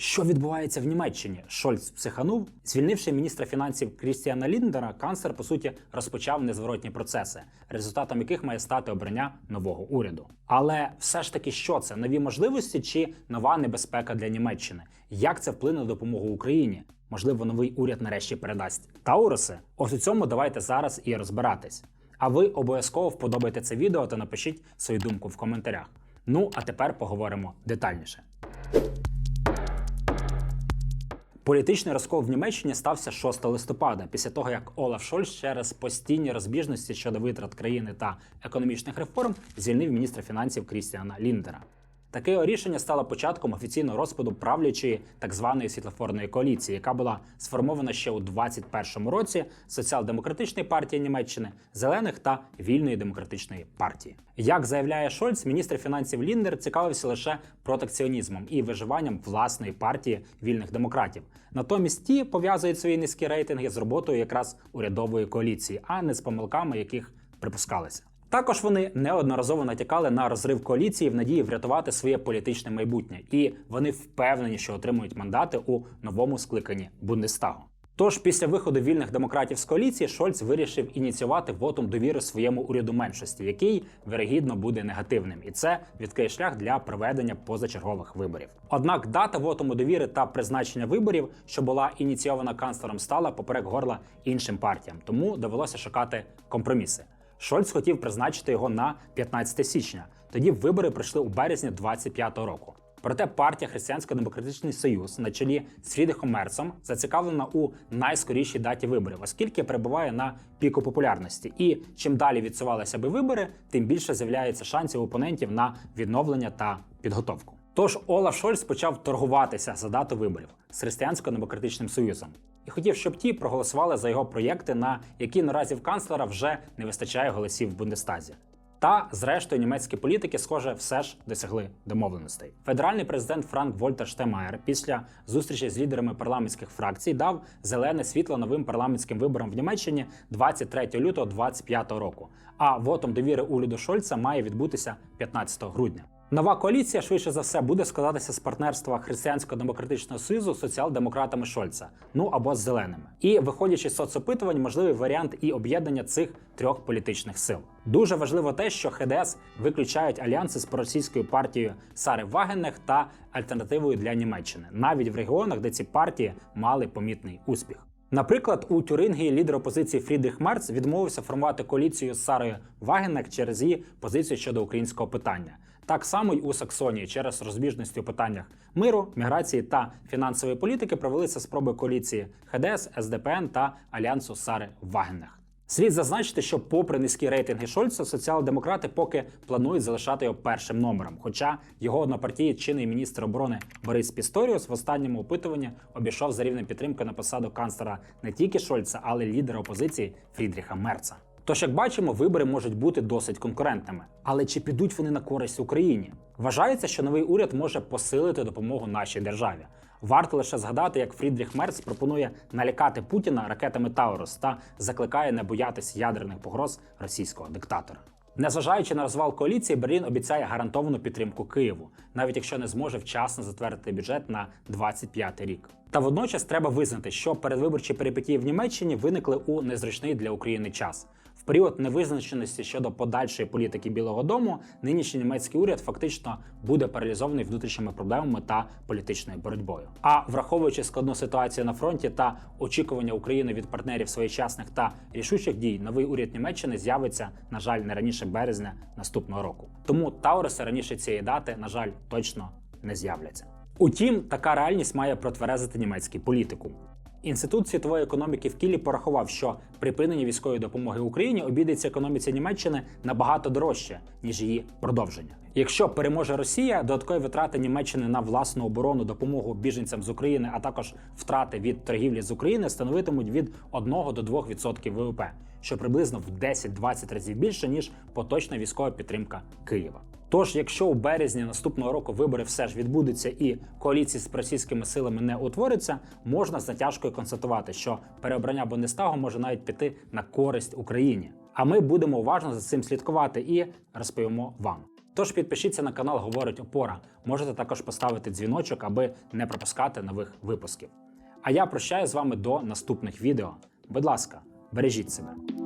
Що відбувається в Німеччині? Шольц психанув, звільнивши міністра фінансів Крістіана Ліндера, канцлер по суті розпочав незворотні процеси, результатом яких має стати обрання нового уряду. Але все ж таки, що це нові можливості чи нова небезпека для Німеччини? Як це вплине на допомогу Україні? Можливо, новий уряд нарешті передасть Тауруси? Ось у цьому давайте зараз і розбиратись. А ви обов'язково вподобайте це відео та напишіть свою думку в коментарях. Ну а тепер поговоримо детальніше. Політичний розкол в Німеччині стався 6 листопада, після того як Олаф Шольц через постійні розбіжності щодо витрат країни та економічних реформ звільнив міністра фінансів Крістіана Ліндера. Таке рішення стало початком офіційного розпаду правлячої так званої світлофорної коаліції, яка була сформована ще у 21-му році соціал-демократичної партії Німеччини, зелених та вільної демократичної партії. Як заявляє Шольц, міністр фінансів Ліндер цікавився лише протекціонізмом і виживанням власної партії вільних демократів. Натомість ті пов'язують свої низькі рейтинги з роботою якраз урядової коаліції, а не з помилками, яких припускалися. Також вони неодноразово натякали на розрив коаліції в надії врятувати своє політичне майбутнє, і вони впевнені, що отримують мандати у новому скликанні Бундестагу. Тож після виходу вільних демократів з коаліції Шольц вирішив ініціювати вотум довіри своєму уряду меншості, який вирогідно буде негативним, і це відкриє шлях для проведення позачергових виборів. Однак дата вотуму довіри та призначення виборів, що була ініційована канцлером, стала поперек горла іншим партіям, тому довелося шукати компроміси. Шольц хотів призначити його на 15 січня. Тоді вибори пройшли у березні 25-го року. Проте партія Християнсько-демократичний союз на чолі з Фрідихом Мерцем зацікавлена у найскорішій даті виборів, оскільки перебуває на піку популярності. І чим далі відсувалися би вибори, тим більше з'являється шансів опонентів на відновлення та підготовку. Тож Олаф Шольц почав торгуватися за дату виборів з християнсько-демократичним союзом і хотів, щоб ті проголосували за його проєкти, на які наразі в канцлера вже не вистачає голосів в Бундестазі. Та, зрештою, німецькі політики, схоже, все ж досягли домовленостей. Федеральний президент Франк Вольтер Штемаєр після зустрічі з лідерами парламентських фракцій дав зелене світло новим парламентським виборам в Німеччині 23 лютого 2025 року. А вотом довіри уряду Шольца має відбутися 15 грудня. Нова коаліція швидше за все буде складатися з партнерства Християнсько-демократичного союзу соціал-демократами Шольца, ну або з зеленими. І виходячи з соцопитувань, можливий варіант і об'єднання цих трьох політичних сил. Дуже важливо те, що ХДС виключають альянси з проросійською партією Сари Вагенех та альтернативою для Німеччини, навіть в регіонах, де ці партії мали помітний успіх. Наприклад, у Тюрингії лідер опозиції Фрідріх Мерц відмовився формувати коаліцію з Сарою Вагенек через її позицію щодо українського питання. Так само й у Саксонії через розбіжності у питаннях миру, міграції та фінансової політики провелися спроби коаліції ХДС, СДПН та альянсу Сари Вагенех. Слід зазначити, що, попри низькі рейтинги Шольца, соціал-демократи поки планують залишати його першим номером. Хоча його однопартії чинний міністр оборони Борис Пісторіус в останньому опитуванні обійшов за рівнем підтримки на посаду канцлера не тільки Шольца, але й лідера опозиції Фрідріха Мерца. Тож, як бачимо, вибори можуть бути досить конкурентними. Але чи підуть вони на користь Україні? Вважається, що новий уряд може посилити допомогу нашій державі. Варто лише згадати, як Фрідріх Мерц пропонує налякати Путіна ракетами Таурус та закликає не боятись ядерних погроз російського диктатора. Незважаючи на розвал коаліції, Берлін обіцяє гарантовану підтримку Києву, навіть якщо не зможе вчасно затвердити бюджет на 25 рік. Та водночас треба визнати, що передвиборчі перипетії в Німеччині виникли у незручний для України час. Період невизначеності щодо подальшої політики Білого Дому нинішній німецький уряд фактично буде паралізований внутрішніми проблемами та політичною боротьбою. А враховуючи складну ситуацію на фронті та очікування України від партнерів своєчасних та рішучих дій, новий уряд Німеччини з'явиться, на жаль, не раніше березня наступного року. Тому Тауруси раніше цієї дати, на жаль, точно не з'являться. Утім, така реальність має протверезити німецький політику. Інститут світової економіки в Кілі порахував, що припинення військової допомоги Україні обійдеться економіці Німеччини набагато дорожче, ніж її продовження. Якщо переможе Росія, додаткові витрати Німеччини на власну оборону, допомогу біженцям з України, а також втрати від торгівлі з України становитимуть від 1 до 2% ВВП, що приблизно в 10-20 разів більше ніж поточна військова підтримка Києва. Тож, якщо у березні наступного року вибори все ж відбудуться і коаліції з російськими силами не утвориться, можна з натяжкою констатувати, що переобрання Бундестагу може навіть піти на користь Україні. А ми будемо уважно за цим слідкувати і розповімо вам. Тож підпишіться на канал Говорить Опора. Можете також поставити дзвіночок, аби не пропускати нових випусків. А я прощаю з вами до наступних відео. Будь ласка, бережіть себе.